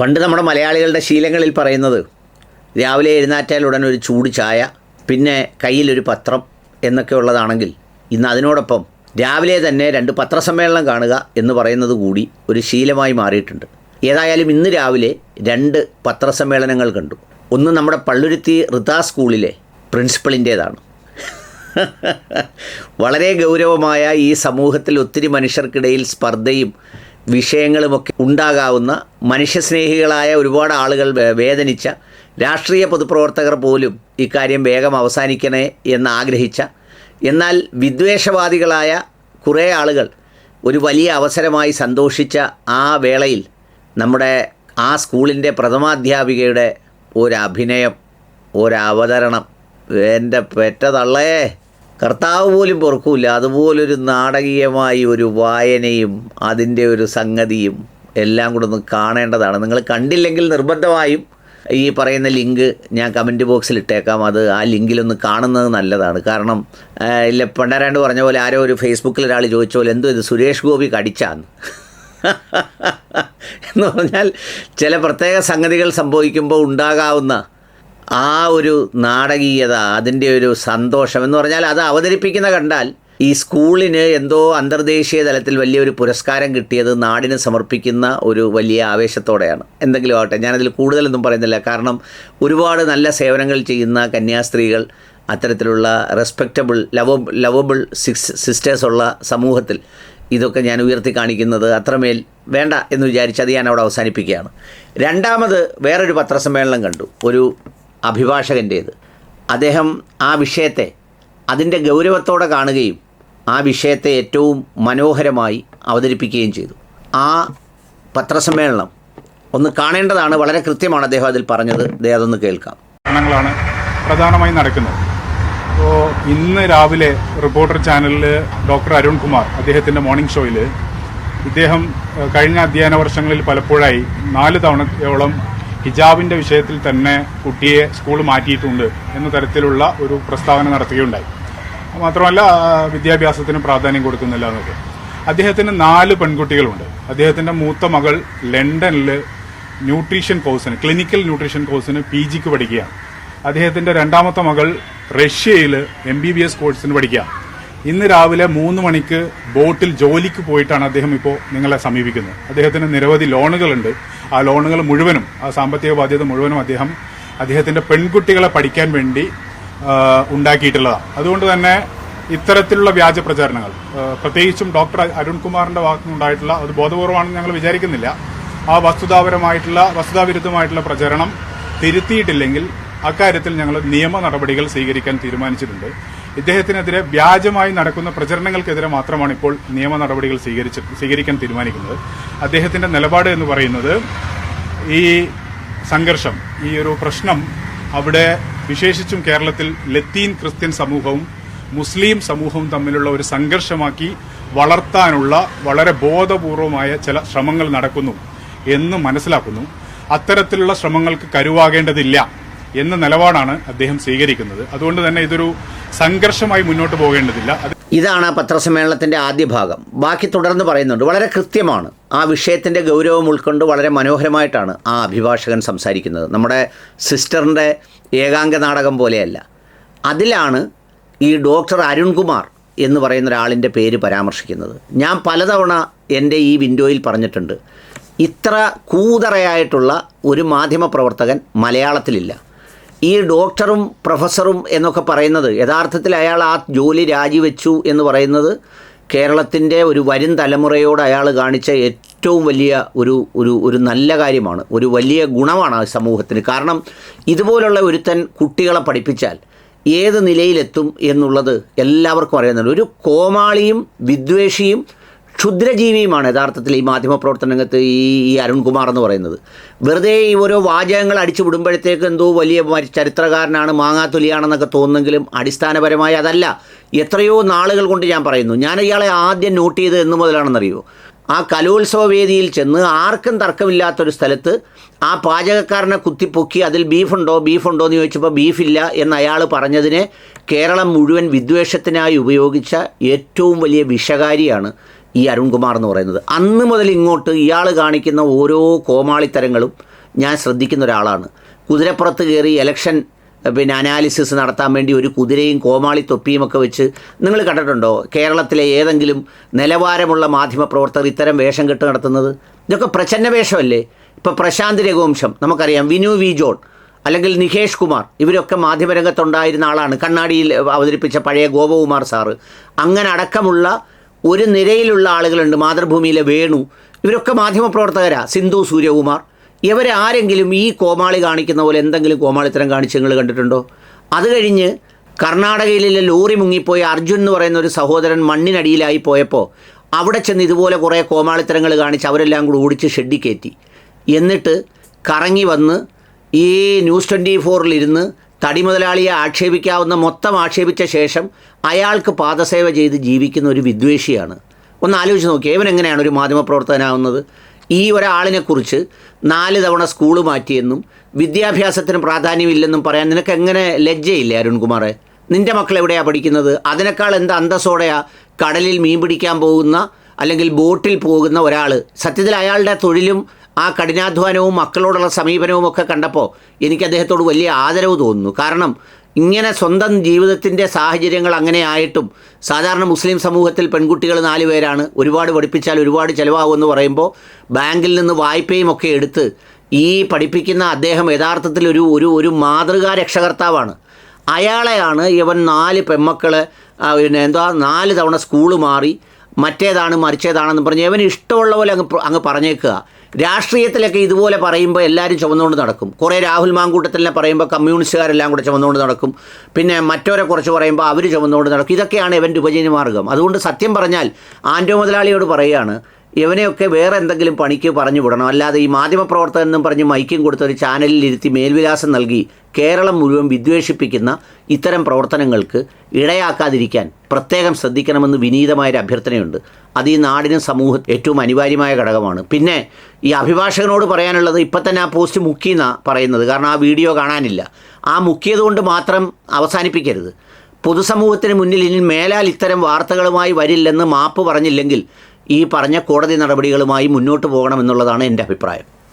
പണ്ട് നമ്മുടെ മലയാളികളുടെ ശീലങ്ങളിൽ പറയുന്നത് രാവിലെ എഴുന്നേറ്റാൽ ഉടൻ ഒരു ചൂട് ചായ പിന്നെ കയ്യിലൊരു പത്രം എന്നൊക്കെ ഉള്ളതാണെങ്കിൽ ഇന്ന് അതിനോടൊപ്പം രാവിലെ തന്നെ രണ്ട് പത്രസമ്മേളനം കാണുക എന്ന് പറയുന്നത് കൂടി ഒരു ശീലമായി മാറിയിട്ടുണ്ട്. ഏതായാലും ഇന്ന് രാവിലെ രണ്ട് പത്രസമ്മേളനങ്ങൾ കണ്ടു. ഒന്ന് നമ്മുടെ പള്ളുരുത്തി ഋത സ്കൂളിലെ പ്രിൻസിപ്പളിന്റേതാണ്. വളരെ ഗൗരവമായ ഈ സമൂഹത്തിൽ ഒത്തിരി മനുഷ്യർക്കിടയിൽ സ്പർദ്ധയും വിഷയങ്ങളുമൊക്കെ ഉണ്ടാകാവുന്ന മനുഷ്യസ്നേഹികളായ ഒരുപാട് ആളുകൾ വേദനിച്ച രാഷ്ട്രീയ പൊതുപ്രവർത്തകർ പോലും ഇക്കാര്യം വേഗം അവസാനിക്കണേ എന്ന് ആഗ്രഹിച്ച എന്നാൽ വിദ്വേഷവാദികളായ കുറേ ആളുകൾ ഒരു വലിയ അവസരമായി സന്തോഷിച്ച ആ വേളയിൽ നമ്മുടെ ആ സ്കൂളിന്റെ പ്രഥമാധ്യാപികയുടെ ഒരഭിനയം ഒരവതരണം എന്റെ പെറ്റ തള്ളേ കർത്താവ് പോലും പൊറുക്കൂല. അതുപോലൊരു നാടകീയമായി ഒരു വായനയും അതിന്റെ ഒരു സംഗതിയും എല്ലാം കൂടെ ഒന്ന് കാണേണ്ടതാണ്. നിങ്ങൾ കണ്ടില്ലെങ്കിൽ നിർബന്ധമായും ഈ പറയുന്ന ലിങ്ക് ഞാൻ കമന്റ് ബോക്സിൽ ഇട്ടേക്കാം. അത് ആ ലിങ്കിലൊന്ന് കാണുന്നത് നല്ലതാണ്. കാരണം ഇല്ല പണ്ടാരാണ്ട് പറഞ്ഞ പോലെ ആരോ ഒരു ഫേസ്ബുക്കിൽ ഒരാൾ ചോദിച്ച പോലെ എന്തോ ഇത് സുരേഷ് ഗോപി കടിച്ചാന്ന്? എന്ന് പറഞ്ഞാൽ ചില പ്രത്യേക സംഗതികൾ സംഭവിക്കുമ്പോൾ ഉണ്ടാകാവുന്ന ആ ഒരു നാടകീയത അതിന്റെ ഒരു സന്തോഷം എന്ന് പറഞ്ഞാൽ അത് അവതരിപ്പിക്കുന്ന കണ്ടാൽ ഈ സ്കൂളിന് എന്തോ അന്തർദേശീയ തലത്തിൽ വലിയൊരു പുരസ്കാരം കിട്ടിയത് നാടിന് സമർപ്പിക്കുന്ന ഒരു വലിയ ആവേശത്തോടെയാണ്. എന്തെങ്കിലും ആവട്ടെ ഞാനതിൽ കൂടുതലൊന്നും പറയുന്നില്ല. കാരണം ഒരുപാട് നല്ല സേവനങ്ങൾ ചെയ്യുന്ന കന്യാസ്ത്രീകൾ അത്തരത്തിലുള്ള respectable love lovable six sisters ഉള്ള സമൂഹത്തിൽ ഇതൊക്കെ ഞാൻ ഉയർത്തി കാണിക്കുന്നത് അത്രമേൽ വേണ്ട എന്ന് വിചാരിച്ച് അത് ഞാൻ അവിടെ അവസാനിപ്പിക്കുകയാണ്. രണ്ടാമത് വേറൊരു പത്രസമ്മേളനം കണ്ടു. ഒരു അഭിഭാഷകന്റേത് അദ്ദേഹം ആ വിഷയത്തെ അതിന്റെ ഗൗരവത്തോടെ കാണുകയും ആ വിഷയത്തെ ഏറ്റവും മനോഹരമായി അവതരിപ്പിക്കുകയും ചെയ്തു. ആ പത്രസമ്മേളനം ഒന്ന് കാണേണ്ടതാണ്. വളരെ കൃത്യമാണ് അദ്ദേഹം അതിൽ പറഞ്ഞത്. അതൊന്ന് കേൾക്കാം. ാണ് പ്രധാനമായും നടക്കുന്നത്. അപ്പോൾ ഇന്ന് രാവിലെ റിപ്പോർട്ടർ ചാനലിൽ ഡോക്ടർ അരുൺ കുമാർ അദ്ദേഹത്തിന്റെ മോർണിംഗ് ഷോയിൽ ഇദ്ദേഹം കഴിഞ്ഞ അധ്യയന വർഷങ്ങളിൽ പലപ്പോഴായി നാല് തവണയോളം ഹിജാബിന്റെ വിഷയത്തിൽ തന്നെ കുട്ടിയെ സ്കൂൾ മാറ്റിയിട്ടുണ്ട് എന്ന തരത്തിലുള്ള ഒരു പ്രസ്താവന നടത്തുകയുണ്ടായി. മാത്രമല്ല വിദ്യാഭ്യാസത്തിന് പ്രാധാന്യം കൊടുക്കുന്നില്ല എന്നൊക്കെ. അദ്ദേഹത്തിന് നാല് പെൺകുട്ടികളുണ്ട്. അദ്ദേഹത്തിന്റെ മൂത്ത മകൾ ലണ്ടനിൽ ന്യൂട്രീഷൻ കോഴ്സിന് ക്ലിനിക്കൽ ന്യൂട്രീഷൻ കോഴ്സിന് പി ജിക്ക് പഠിക്കുകയാണ്. അദ്ദേഹത്തിന്റെ രണ്ടാമത്തെ മകൾ റഷ്യയിൽ എം ബി ബി എസ് കോഴ്സിന് പഠിക്കുക ഇന്ന് രാവിലെ മൂന്ന് മണിക്ക് ബോട്ടിൽ ജോലിക്ക് പോയിട്ടാണ് അദ്ദേഹം ഇപ്പോൾ നിങ്ങളെ സമീപിക്കുന്നത്. അദ്ദേഹത്തിന് നിരവധി ലോണുകളുണ്ട്. ആ ലോണുകൾ മുഴുവനും ആ സാമ്പത്തിക ബാധ്യത മുഴുവനും അദ്ദേഹം അദ്ദേഹത്തിന്റെ പെൺകുട്ടികളെ പഠിക്കാൻ വേണ്ടി ഉണ്ടാക്കിയിട്ടുള്ളതാണ്. അതുകൊണ്ട് തന്നെ ഇത്തരത്തിലുള്ള വ്യാജ പ്രചാരണങ്ങൾ പ്രത്യേകിച്ചും ഡോക്ടർ അരുൺകുമാറിന്റെ ഭാഗത്തുനിന്നുണ്ടായിട്ടുള്ള അത് ബോധപൂർവമാണെന്ന് ഞങ്ങൾ വിചാരിക്കുന്നില്ല. ആ വസ്തുതാപരമായിട്ടുള്ള വസ്തുതാവിരുദ്ധമായിട്ടുള്ള പ്രചരണം തിരുത്തിയിട്ടില്ലെങ്കിൽ അക്കാര്യത്തിൽ ഞങ്ങൾ നിയമ നടപടികൾ സ്വീകരിക്കാൻ തീരുമാനിച്ചിട്ടുണ്ട്. ഇദ്ദേഹത്തിനെതിരെ വ്യാജമായി നടക്കുന്ന പ്രചരണങ്ങൾക്കെതിരെ മാത്രമാണ് ഇപ്പോൾ നിയമ നടപടികൾ സ്വീകരിച്ച് സ്വീകരിക്കാൻ തീരുമാനിക്കുന്നത്. അദ്ദേഹത്തിന്റെ നിലപാട് എന്ന് പറയുന്നത് ഈ സംഘർഷം ഈ ഒരു പ്രശ്നം അവിടെ വിശേഷിച്ചും കേരളത്തിൽ ലത്തീൻ ക്രിസ്ത്യൻ സമൂഹവും മുസ്ലിം സമൂഹവും തമ്മിലുള്ള ഒരു സംഘർഷമാക്കി വളർത്താനുള്ള വളരെ ബോധപൂർവമായ ചില ശ്രമങ്ങൾ നടക്കുന്നു എന്ന് മനസ്സിലാക്കുന്നു. അത്തരത്തിലുള്ള ശ്രമങ്ങൾക്ക് കരുവാകേണ്ടതില്ല എന്ന നിലപാടാണ് അദ്ദേഹം സ്വീകരിക്കുന്നത്. അതുകൊണ്ട് തന്നെ ഇതൊരു സംഘർഷമായി മുന്നോട്ട് പോകേണ്ടതില്ല. ഇതാണ് പത്രസമ്മേളനത്തിന്റെ ആദ്യ ഭാഗം. ബാക്കി തുടർന്ന് പറയുന്നുണ്ട് വളരെ കൃത്യമാണ്. ആ വിഷയത്തിന്റെ ഗൗരവം ഉൾക്കൊണ്ട് വളരെ മനോഹരമായിട്ടാണ് ആ അഭിഭാഷകൻ സംസാരിക്കുന്നത്. നമ്മുടെ സിസ്റ്ററിന്റെ ഏകാംഗ നാടകം പോലെയല്ല. അതിലാണ് ഈ ഡോക്ടർ അരുൺകുമാർ എന്ന് പറയുന്ന ഒരാളിന്റെ പേര് പരാമർശിക്കുന്നത്. ഞാൻ പലതവണ എന്റെ ഈ വിൻഡോയിൽ പറഞ്ഞിട്ടുണ്ട് ഇത്ര കൂതറയായിട്ടുള്ള ഒരു മാധ്യമപ്രവർത്തകൻ മലയാളത്തിലില്ല. ഈ ഡോക്ടറും പ്രൊഫസറും എന്നൊക്കെ പറയുന്നത് യഥാർത്ഥത്തിൽ അയാൾ ആ ജോലി രാജിവെച്ചു എന്ന് പറയുന്നത് കേരളത്തിന്റെ ഒരു വരും തലമുറയോട് അയാൾ കാണിച്ച ഏറ്റവും വലിയ ഒരു ഒരു ഒരു നല്ല കാര്യമാണ്. ഒരു വലിയ ഗുണമാണ് ആ സമൂഹത്തിന്. കാരണം ഇതുപോലുള്ള ഒരുത്തൻ കുട്ടികളെ പഠിപ്പിച്ചാൽ ഏത് നിലയിലെത്തും എന്നുള്ളത് എല്ലാവർക്കും അറിയുന്നുണ്ട് ഒരു കോമാളിയും വിദ്വേഷിയും ക്ഷുദ്രജീവിയുമാണ് യഥാർത്ഥത്തിൽ ഈ മാധ്യമപ്രവർത്തന രംഗത്ത് ഈ ഈ അരുൺകുമാർ എന്ന് പറയുന്നത്. വെറുതെ ഈ ഓരോ വാചകങ്ങൾ അടിച്ചു വിടുമ്പോഴത്തേക്ക് എന്തോ വലിയ ചരിത്രകാരനാണ് മാങ്ങാത്തൊലിയാണെന്നൊക്കെ തോന്നുന്നെങ്കിലും അടിസ്ഥാനപരമായി അതല്ല. എത്രയോ നാളുകൾ കൊണ്ട് ഞാൻ പറയുന്നു. ഞാൻ ഇയാളെ ആദ്യം നോട്ട് ചെയ്ത് എന്ന് മുതലാണെന്നറിയോ? ആ കലോത്സവ വേദിയിൽ ചെന്ന് ആർക്കും തർക്കമില്ലാത്തൊരു സ്ഥലത്ത് ആ പാചകക്കാരനെ കുത്തിപ്പൊക്കി അതിൽ ബീഫുണ്ടോ ബീഫുണ്ടോ എന്ന് ചോദിച്ചപ്പോൾ ബീഫില്ല എന്ന് അയാൾ പറഞ്ഞതിനെ കേരളം മുഴുവൻ വിദ്വേഷത്തിനായി ഉപയോഗിച്ച ഏറ്റവും വലിയ വിഷകാരിയാണ് ഈ അരുൺകുമാർ എന്ന് പറയുന്നത്. അന്ന് മുതൽ ഇങ്ങോട്ട് ഇയാൾ കാണിക്കുന്ന ഓരോ കോമാളിത്തരങ്ങളും ഞാൻ ശ്രദ്ധിക്കുന്ന ഒരാളാണ്. കുതിരപ്പുറത്ത് കയറി ഇലക്ഷൻ പിന്നെ അനാലിസിസ് നടത്താൻ വേണ്ടി ഒരു കുതിരയും കോമാളി തൊപ്പിയും ഒക്കെ വെച്ച് നിങ്ങൾ കണ്ടിട്ടുണ്ടോ? കേരളത്തിലെ ഏതെങ്കിലും നിലവാരമുള്ള മാധ്യമപ്രവർത്തകർ ഇത്തരം വേഷം കെട്ട് നടത്തുന്നത്? ഇതൊക്കെ പ്രച്ഛന്ന വേഷമല്ലേ? ഇപ്പോൾ പ്രശാന്ത് രഘുവംശം നമുക്കറിയാം വിനു വി ജോൺ അല്ലെങ്കിൽ നികേഷ് കുമാർ ഇവരൊക്കെ മാധ്യമരംഗത്തുണ്ടായിരുന്ന ആളാണ്. കണ്ണാടിയിൽ അവതരിപ്പിച്ച പഴയ ഗോപകുമാർ സാറ്. അങ്ങനെ അടക്കമുള്ള ഒരു നിരയിലുള്ള ആളുകളുണ്ട്. മാതൃഭൂമിയിലെ വേണു. ഇവരൊക്കെ മാധ്യമപ്രവർത്തകരാണ് സിന്ധു സൂര്യകുമാർ ഇവരെ ആരെങ്കിലും ഈ കോമാളി കാണിക്കുന്ന പോലെ എന്തെങ്കിലും കോമാളിത്തരം കാണിച്ച് നിങ്ങൾ കണ്ടിട്ടുണ്ടോ? അത് കഴിഞ്ഞ് കർണാടകയിലെ ലോറി മുങ്ങിപ്പോയി അർജുൻ എന്ന് പറയുന്ന ഒരു സഹോദരൻ മണ്ണിനടിയിലായി പോയപ്പോൾ അവിടെ ചെന്ന് ഇതുപോലെ കുറേ കോമാളിത്തരങ്ങൾ കാണിച്ച് അവരെല്ലാം കൂടി ഓടിച്ച് ഷെഡി കയറ്റി. എന്നിട്ട് കറങ്ങി വന്ന് ഈ ന്യൂസ് ട്വന്റി ഫോറിലിരുന്ന് തടി മുതലാളിയെ ആക്ഷേപിക്കാവുന്ന മൊത്തം ആക്ഷേപിച്ച ശേഷം അയാൾക്ക് പാദസേവ ചെയ്ത് ജീവിക്കുന്ന ഒരു വിദ്വേഷിയാണ്. ഒന്ന് ആലോചിച്ച് നോക്കിയേ ഇവൻ എങ്ങനെയാണ് ഒരു മാധ്യമപ്രവർത്തകനാവുന്നത്? ഈ ഒരാളിനെക്കുറിച്ച് നാല് തവണ സ്കൂൾ മാറ്റിയെന്നും വിദ്യാഭ്യാസത്തിന് പ്രാധാന്യമില്ലെന്നും പറയാൻ നിനക്ക് എങ്ങനെ ലജ്ജയില്ലേ അരുൺകുമാറെ? നിന്റെ മക്കൾ എവിടെയാണ് പഠിക്കുന്നത്? അതിനേക്കാൾ എന്ത് അന്തസ്സോടെയാ കടലിൽ മീൻ പിടിക്കാൻ പോകുന്ന അല്ലെങ്കിൽ ബോട്ടിൽ പോകുന്ന ഒരാൾ സത്യത്തിൽ അയാളുടെ തൊഴിലും ആ കഠിനാധ്വാനവും മക്കളോടുള്ള സമീപനവും ഒക്കെ കണ്ടപ്പോൾ എനിക്ക് അദ്ദേഹത്തോട് വലിയ ആദരവ് തോന്നുന്നു. കാരണം ഇങ്ങനെ സ്വന്തം ജീവിതത്തിന്റെ സാഹചര്യങ്ങൾ അങ്ങനെ ആയിട്ടും സാധാരണ മുസ്ലിം സമൂഹത്തിൽ പെൺകുട്ടികൾ നാല് പേരാണ്. ഒരുപാട് പഠിപ്പിച്ചാൽ ഒരുപാട് ചിലവാകുമെന്ന് പറയുമ്പോൾ ബാങ്കിൽ നിന്ന് വായ്പയും ഒക്കെ എടുത്ത് ഈ പഠിപ്പിക്കുന്ന അദ്ദേഹം യഥാർത്ഥത്തിൽ ഒരു ഒരു ഒരു മാതൃകാ രക്ഷകർത്താവാണ്. അയാളെയാണ് ഇവൻ നാല് പെമ്മക്കളെ പിന്നെ എന്താ നാല് തവണ സ്കൂൾ മാറി മറ്റേതാണ് മറിച്ചേതാണെന്ന് പറഞ്ഞ് ഇവന് ഇഷ്ടമുള്ള പോലെ അങ്ങ് അങ്ങ് പറഞ്ഞേക്കുക. രാഷ്ട്രീയത്തിലൊക്കെ ഇതുപോലെ പറയുമ്പോൾ എല്ലാവരും ചുമന്നുകൊണ്ട് നടക്കും. കുറേ രാഹുൽ മാങ്കൂട്ടത്തിനെ പറയുമ്പോൾ കമ്മ്യൂണിസ്റ്റുകാരെല്ലാം കൂടെ ചുമന്നുകൊണ്ട് നടക്കും. പിന്നെ മറ്റവരെ കുറച്ച് പറയുമ്പോൾ അവർ ചുമന്നുകൊണ്ട് നടക്കും. ഇതൊക്കെയാണ് ഇവന്റെ ഉപജീവന മാർഗം അതുകൊണ്ട് സത്യം പറഞ്ഞാൽ ആന്റോ മുതലാളിയോട് പറയുകയാണ് ഇവനെയൊക്കെ വേറെ എന്തെങ്കിലും പണിക്ക് പറഞ്ഞു വിടണം. അല്ലാതെ ഈ മാധ്യമപ്രവർത്തകൻ എന്നും പറഞ്ഞ് മൈക്കും കൊടുത്ത ഒരു ചാനലിൽ ഇരുത്തി മേൽവിലാസം നൽകി കേരളം മുഴുവൻ വിദ്വേഷിപ്പിക്കുന്ന ഇത്തരം പ്രവർത്തനങ്ങൾക്ക് ഇടയാക്കാതിരിക്കാൻ പ്രത്യേകം ശ്രദ്ധിക്കണമെന്ന് വിനീതമായൊരു അഭ്യർത്ഥനയുണ്ട്. അത് ഈ നാടിനും സമൂഹം ഏറ്റവും അനിവാര്യമായ ഘടകമാണ്. പിന്നെ ഈ അഭിഭാഷകനോട് പറയാനുള്ളത് ഇപ്പം തന്നെ ആ പോസ്റ്റ് മുക്കിയെന്ന പറയുന്നത്. കാരണം ആ വീഡിയോ കാണാനില്ല. ആ മുക്കിയത് കൊണ്ട് മാത്രം അവസാനിപ്പിക്കരുത്. പൊതുസമൂഹത്തിന് മുന്നിൽ ഇനി മേലാൽ ഇത്തരം വാർത്തകളുമായി വരില്ലെന്ന് മാപ്പ് പറഞ്ഞില്ലെങ്കിൽ ഈ പറഞ്ഞ കോടതി നടപടികളുമായി മുന്നോട്ട് പോകണമെന്നുള്ളതാണ് എന്റെ അഭിപ്രായം.